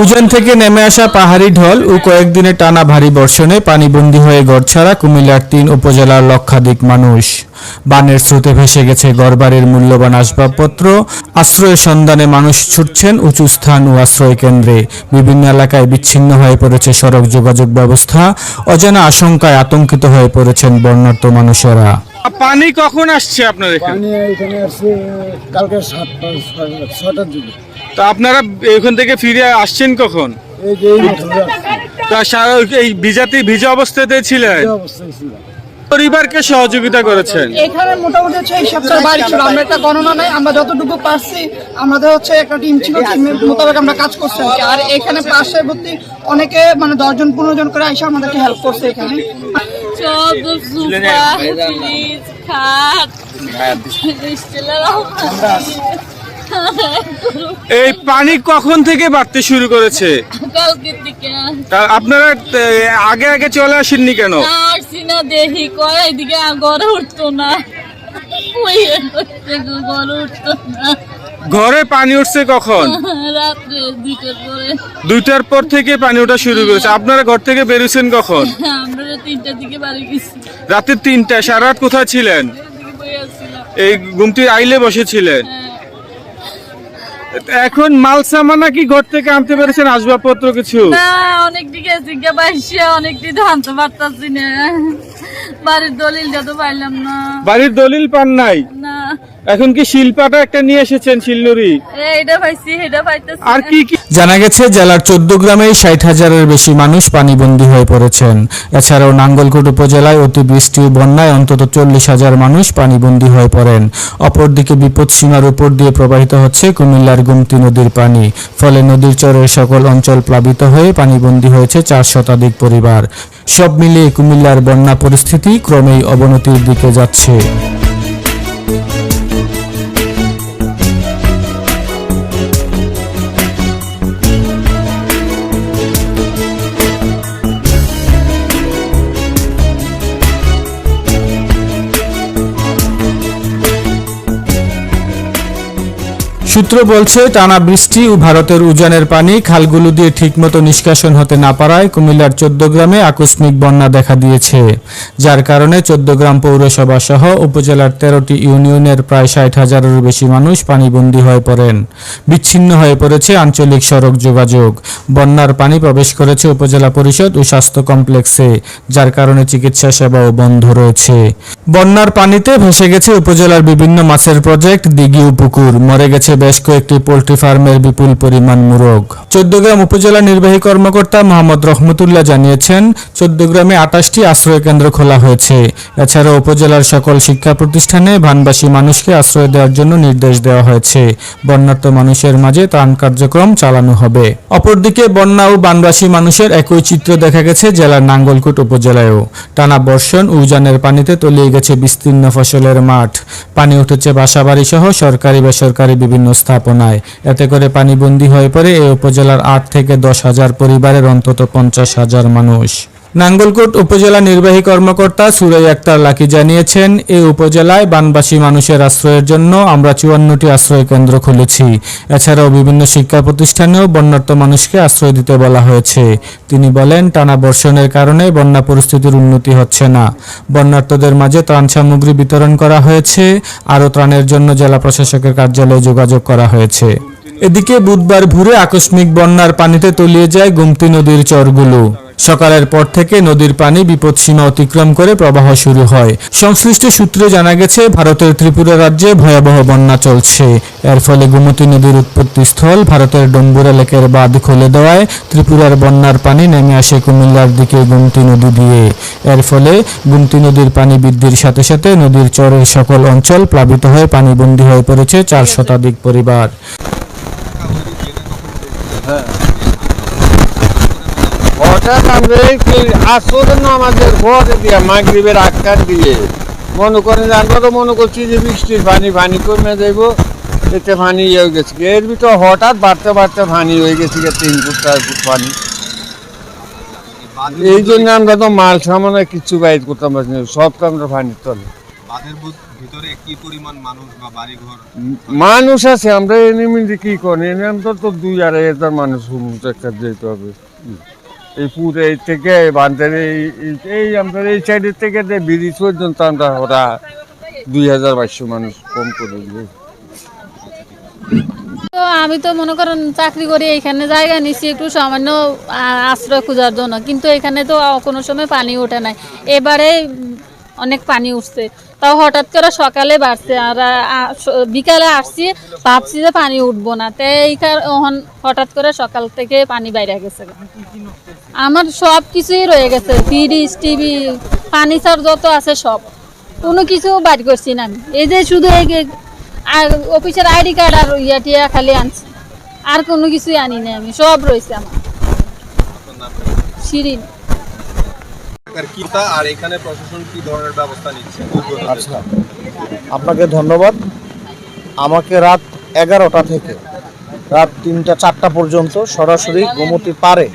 উজান থেকে নেমে আসা পাহাড়ি ঢল ও কয়েকদিনের টানা ভারী বর্ষণে পানিবন্দী হয়ে গড়ছাড়া কুমিল্লার তিন উপজেলার লক্ষাধিক মানুষ। বানের স্রোতে ভেসে গেছে গড়বাড়ির মূল্যবান আসবাবপত্র। আশ্রয়ের সন্ধানে মানুষ ছুটছেন উঁচু স্থান ও আশ্রয় কেন্দ্রে। বিভিন্ন এলাকায় বিচ্ছিন্ন হয়ে পড়েছে সড়ক যোগাযোগ ব্যবস্থা। অজানা আশঙ্কায় আতঙ্কিত হয়ে পড়েছেন বর্ণাঢ্য মানুষেরা। পানি কখন আসছে আপনার এখানে? আমি এখানে আসছি কালকে সাতটা ছটার দিকে। তো আপনারা এখান থেকে ফিরে আসছেন কখন? এই যে এই মাত্র তা সারা- এই ভিজাতে ভিজা অবস্থাতে ছিলেন? অবস্থায় ছিলাম। পরিবারকে সহযোগিতা করেছেন এখানে মোটামুটি হচ্ছে এই সপ্তাহে বাড়ি ছিল আমরা একটা গণনা নাই আমরা যতটুকু পারছি আমাদের হচ্ছে একটা টিম ছিল মোতাবেক আমরা কাজ করছি আর এখানে পার্শ্ববর্তী অনেকে মানে দশজন পনেরো জন করে এসে আমাদেরকে হেল্প করছে এখানে সব সুপা খাট এই পানি কখন থেকে বাড়তে শুরু করেছে? আপনারা আগে আগে চলে আসেননি কেন? না দেখি কয় এদিকে গড়ে উঠতো না। গড়ে উঠতো না। ঘরে পানি উঠছে কখন? দুইটার পর। থেকে পানি ওঠা শুরু করেছে। আপনারা ঘর থেকে বেরোছেন কখন? রাতের তিনটা সারা রাত কোথায় ছিলেন? এই গুমটির আইলে বসেছিলেন এখন মাল সামানা কি ঘর থেকে আনতে পেরেছেন আসবাবপত্র কিছু? অনেক দিকে জিজ্ঞা পাইছি অনেক দিন আনতে পারতাছি না। বাড়ির দলিল যত পাইলাম না। বাড়ির দলিল পান নাই? না এখন কি শিল্পাটা একটা নিয়ে এসেছেন শিলনুরি? এইটা পাইছি এটা পাইতেছি। আর কি কি? জানা গেছে জেলার চোদ্দ গ্রামেই ষাট হাজারের বেশি মানুষ পানিবন্দী হয়ে পড়েছেন। এছাড়াও নাঙ্গলকোট উপজেলায় অতিবৃষ্টি ও বন্যায় অন্তত চল্লিশ হাজার মানুষ পানিবন্দী হয়ে পড়েন। অপরদিকে বিপদসীমার উপর দিয়ে প্রবাহিত হচ্ছে কুমিল্লার গুমতি নদীর পানি। ফলে নদীর চরের সকল অঞ্চল প্লাবিত হয়ে পানিবন্দী হয়েছে চার শতাধিক পরিবার। সব মিলিয়ে কুমিল্লার বন্যা পরিস্থিতি ক্রমেই অবনতির দিকে যাচ্ছে। সূত্র বলছে, টানা বৃষ্টি ও ভারতের উজানের পানি খালগুলো দিয়ে ঠিকমতো নিষ্কাশন হতে না পারায় কুমিল্লার চোদ্দ গ্রামে আকস্মিক বন্যা দেখা দিয়েছে। যার কারণে চোদ্দগ্রাম পৌরসভা সহ উপজেলার তেরোটি ইউনিয়নের প্রায় ষাট হাজারের বেশি মানুষ পানিবন্দী হয়ে পড়েন। বিচ্ছিন্ন হয়ে পড়েছে আঞ্চলিক সড়ক যোগাযোগ। বন্যার পানি প্রবেশ করেছে উপজেলা পরিষদ ও স্বাস্থ্য কমপ্লেক্সে, যার কারণে চিকিৎসা সেবাও বন্ধ রয়েছে। বন্যার পানিতে ভেসে গেছে উপজেলার বিভিন্ন মাছের প্রজেক্ট, দিঘি ও পুকুর। মরে গেছে বেশ কয়েকটি পোল্ট্রি ফার্মের বিপুল পরিমাণ মুরগ চোদ্দগ্রাম উপজেলা নির্বাহী কর্মকর্তা মোহাম্মদ রহমতুল্লাহ জানিয়েছেন চোদ্দগ্রামে আটাশটি আশ্রয় কেন্দ্র খোলা হয়েছে। এছাড়া উপজেলার সকল শিক্ষা প্রতিষ্ঠানে ভানবাসী মানুষকে আশ্রয় দেওয়ার জন্য নির্দেশ দেওয়া হয়েছে। বন্যার্ত মানুষের মাঝে ত্রাণ কার্যক্রম চালানো হবে। অপরদিকে বন্যা ও বানবাসী মানুষের একই চিত্র দেখা গেছে জেলার নাঙ্গলকোট উপজেলায়ও। টানা বর্ষণ, উজানের পানিতে তলিয়ে গেছে বিস্তীর্ণ ফসলের মাঠ। পানি উঠেছে বাসাবাড়ি সহ সরকারি বেসরকারি বিভিন্ন স্থাপনায় এতে করে পানিবন্দী হয়ে পড়ে এই উপজেলার আট থেকে দশ হাজার পরিবারের অন্তত পঞ্চাশ হাজার মানুষ। নাঙ্গলকোট উপজেলা নির্বাহী কর্মকর্তা সুরাই আক্তার লাকি জানিয়েছেন এই উপজেলায় বানবাসী মানুষের আশ্রয়ের জন্য আমরা চুয়ান্নটি আশ্রয় কেন্দ্র খুলেছি। এছাড়াও বিভিন্ন শিক্ষা প্রতিষ্ঠানেও বন্যার্ত মানুষকে আশ্রয় দিতে বলা হয়েছে। তিনি বলেন, টানা বর্ষণের কারণে বন্যা পরিস্থিতির উন্নতি হচ্ছে না। বন্যার্তদের মাঝে ত্রাণ সামগ্রী বিতরণ করা হয়েছে। আরও ত্রাণের জন্য জেলা প্রশাসকের কার্যালয়ে যোগাযোগ করা হয়েছে। এদিকে বুধবার ভোরে আকস্মিক বন্যার পানিতে তলিয়ে যায় গুমতি নদীর চরগুলো। সকালের পর থেকে নদীর পানি বিপদসীমা অতিক্রম করে প্রবাহ শুরু হয়। সংশ্লিষ্ট সূত্রে জানা গেছে, ভারতের ত্রিপুরা রাজ্যে ভয়াবহ বন্যা চলছে। এর ফলে গোমতী নদীর উৎপত্তিস্থল ভারতের ডম্বুরা লেকের বাঁধ খুলে দেওয়ায় ত্রিপুরার বন্যার পানি নেমে আসে কুমিল্লার দিকে গুমতি নদী দিয়ে। এর ফলে গুমতি নদীর পানি বৃদ্ধির সাথে সাথে নদীর চরের সকল অঞ্চল প্লাবিত হয়ে পানিবন্দী হয়ে পড়েছে চার শতাধিক পরিবার। আসরে পরে দিয়ে মাগরিবের আটকার দিয়ে। মনে করেন আমরা তো মনে করছি যে বৃষ্টির পানি পানি কমে যাইব এতে পানি ইয়ে হয়ে গেছে। এর ভিতর হঠাৎ বাড়তে বাড়তে পানি হয়ে গেছে তিন ফুট চার ফুট পানি। এই জন্য আমরা তো মাল সামান্য কিচ্ছু বাইর করতাম পারছি না সব তো আমরা পানির তলে। মানুষ আছে আমরা এনে মিলে কি করি? এনে আমরা তো দুই আড়াই হাজার মানুষ একটা যেতে হবে। এই পুরো থেকে বান্ধের এই আমাদের এই সাইডের থেকে যে ব্রিজ পর্যন্ত আমরা ওরা দুই হাজার বাইশশো মানুষ কম করে তো আমি তো মনে করেন চাকরি করি এখানে জায়গা নিচ্ছি একটু সামান্য আশ্রয় খোঁজার জন্য। কিন্তু এখানে তো কোনো সময় পানি ওঠে নাই। এবারে অনেক পানি উঠছে। তাও হঠাৎ করে সকালে বাড়ছে, আর বিকালে আসছি, ভাবছি যে পানি উঠবো না। তাই এই হঠাৎ করে সকাল থেকে পানি বাইরে গেছে। আমার সব কিছুই রয়ে গেছে। ফ্রিজ টিভি ফার্নিচার যত আছে সব। কোনো কিছু বাদ করছি না আমি। এই যে শুধু এই যে- অফিসের আইডি কার্ড আর ইয়া টিয়া খালি আনছি। আর কোনো কিছুই আনি না আমি। সব রয়েছে আমার। শিরিন এলাকার কি তা আর এখানে প্রশাসন কি ধরনের ব্যবস্থা নিচ্ছে? আচ্ছা আপনাকে ধন্যবাদ। আমাকে রাত এগারোটা থেকে রাত তিনটা চারটা পর্যন্ত সরাসরি গোমতী পারে।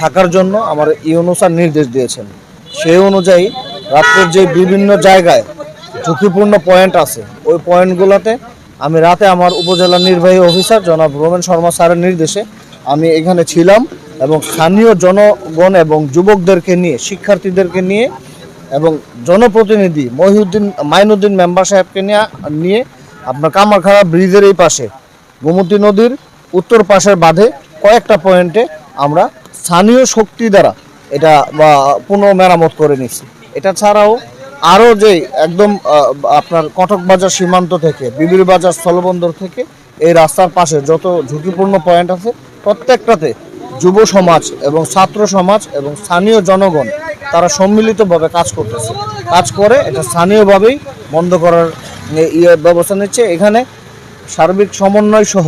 থাকার জন্য আমার ইউনুসার নির্দেশ দিয়েছেন। সেই অনুযায়ী রাত্রের যে বিভিন্ন জায়গায় ঝুঁকিপূর্ণ পয়েন্ট আছে, ওই পয়েন্টগুলোতে আমি রাতে আমার উপজেলা নির্বাহী অফিসার জনাব রোমেন শর্মা স্যারের নির্দেশে আমি এখানে ছিলাম এবং স্থানীয় জনগণ এবং যুবকদেরকে নিয়ে, শিক্ষার্থীদেরকে নিয়ে এবং জনপ্রতিনিধি মহিউদ্দিন, মাইনুদ্দিন মেম্বার সাহেবকে নিয়ে নিয়ে আপনার কামারখাড়া ব্রিজের এই পাশে গোমতী নদীর উত্তর পাশের বাঁধে কয়েকটা পয়েন্টে আমরা স্থানীয় শক্তি দ্বারা এটা পুনঃ মেরামত করে নিচ্ছি এটা ছাড়াও আরও যে একদম আপনার কটক বাজার সীমান্ত থেকে, বিবির বাজার স্থলবন্দর থেকে এই রাস্তার পাশে যত ঝুঁকিপূর্ণ পয়েন্ট আছে, প্রত্যেকটাতে যুব সমাজ এবং ছাত্র সমাজ এবং স্থানীয় জনগণ তারা সম্মিলিতভাবে কাজ করতেছে। কাজ করে এটা স্থানীয়ভাবেই বন্ধ করার ইয়ে ব্যবস্থা নিচ্ছে। এখানে সার্বিক সমন্বয় সহ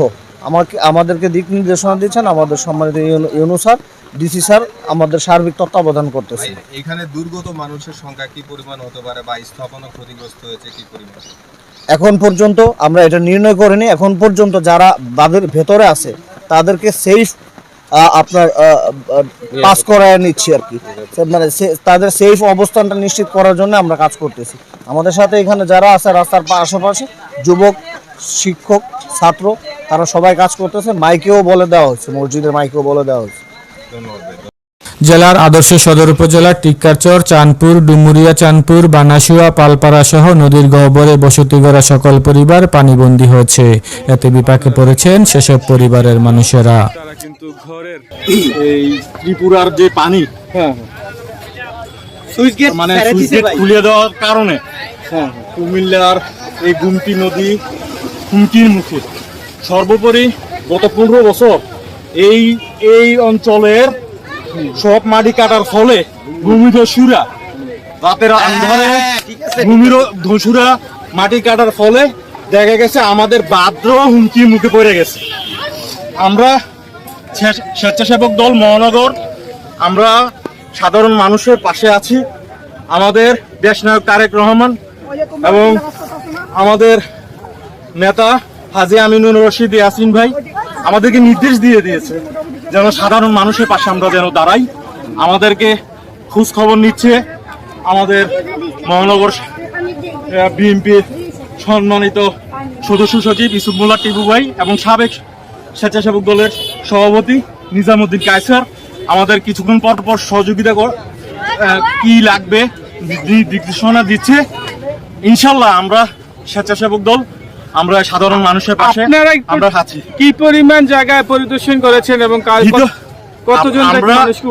আমাকে, আমাদেরকে দিক নির্দেশনা দিচ্ছেন আমাদের সম্মানিত Yunus- Yunus sir. DC sir আমাদের সার্বিক তত্ত্বাবধান করতেছে। এখানে দুর্গত মানুষের সংখ্যা কি পরিমাণ হতে পারে বা স্থাপনা ক্ষতিগ্রস্ত হয়েছে কি পরিমাণ? এখন পর্যন্ত আমরা এটা নির্ণয় করিনি। এখন পর্যন্ত যারা বাঁধের ভেতরে আছে তাদেরকে সেফ আপনার পাস করায় নিচ্ছি আর কি। মানে তাদের সেফ অবস্থানটা নিশ্চিত করার জন্য আমরা কাজ করতেছি। আমাদের সাথে এখানে যারা আছে রাস্তার আশেপাশে যুবক শিক্ষক ছাত্র তারা সবাই কাজ করতেছে। মাইকেও বলে দেওয়া হয়েছে মসজিদের মাইকেও বলে দেওয়া ভাই। জেলার আদর্শ সদর উপজেলার টিক্কারচর চাঁদপুর ডুমুরিয়া চাঁদপুর বানাসুয়া পালপাড়া সহ নদীর গহ্বরে বসতি গড়া সকল পরিবার পানিবন্দী হয়েছে। এতে বিপাকে পড়েছেন সেসব পরিবারের মানুষেরা। কিন্তু ঘরের এই ত্রিপুরার যে পানি মানে সুইচ গেট খুলে দেওয়ার কারণে কুমিল্লার এই গুমটি নদী হুমকির মুখে। সর্বোপরি গত পনেরো বছর এই এই অঞ্চলের সব মাটি কাটার ফলে ভূমিধসুরা রাতের আন্ধারে ভূমির ধসুরা মাটি কাটার ফলে দেখা গেছে আমাদের বাদ্র হুমকির মুখে পড়ে গেছে। আমরা স্বেচ্ছাসেবক দল মহানগর আমরা সাধারণ মানুষের পাশে আছি। আমাদের দেশনায়ক তারেক রহমান এবং আমাদের নেতা হাজি আমিনুর রশিদ ইয়াসিন ভাই। আমাদেরকে নির্দেশ দিয়ে দিয়েছে যেন সাধারণ মানুষের পাশে আমরা যেন দাঁড়াই আমাদেরকে খোঁজ খবর নিচ্ছে আমাদের মহানগর বিএনপির সম্মানিত সদস্য সচিব ইসুফ মোল্লা টিপু ভাই এবং সাবেক স্বেচ্ছাসেবক দলের সভাপতি নিজামুদ্দিন কায়সার আমাদের কিছুক্ষণ পর পর সহযোগিতা কি লাগবে নির্দেশনা দিচ্ছে ইনশাল্লাহ আমরা স্বেচ্ছাসেবক দল আমরা সাধারণ মানুষের পাশে আমরা আছি। কি পরিমাণ জায়গায় পরিদর্শন করেছেন এবং কতজন আম- থেকে আমরা- মানুষকে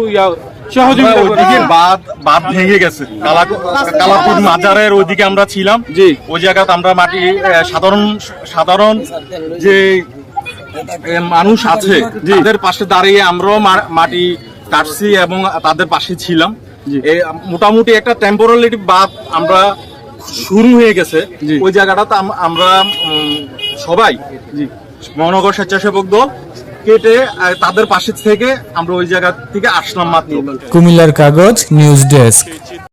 সহযোগিতা ওইদিকে বাদ বাদ ভেঙে গেছে। কালাপুর মাজারের ওইদিকে আমরা ছিলাম। জি। ওই জায়গাতে আমরা মাটি সাধারণ সাধারণ যে মানুষ আছে তাদের পাশে দাঁড়িয়ে আমরাও মাটি কাটছি এবং তাদের পাশে ছিলাম। মোটামুটি একটা টেম্পোরালিটি বাদ আমরা শুরু হয়ে গেছে। ওই জায়গাটাতে আম- আমরা সবাই মহানগর স্বেচ্ছাসেবক দল কেটে তাদের পাশে থেকে আমরা ওই জায়গা থেকে আসলাম মাত্র। কুমিল্লার কাগজ নিউজ ডেস্ক।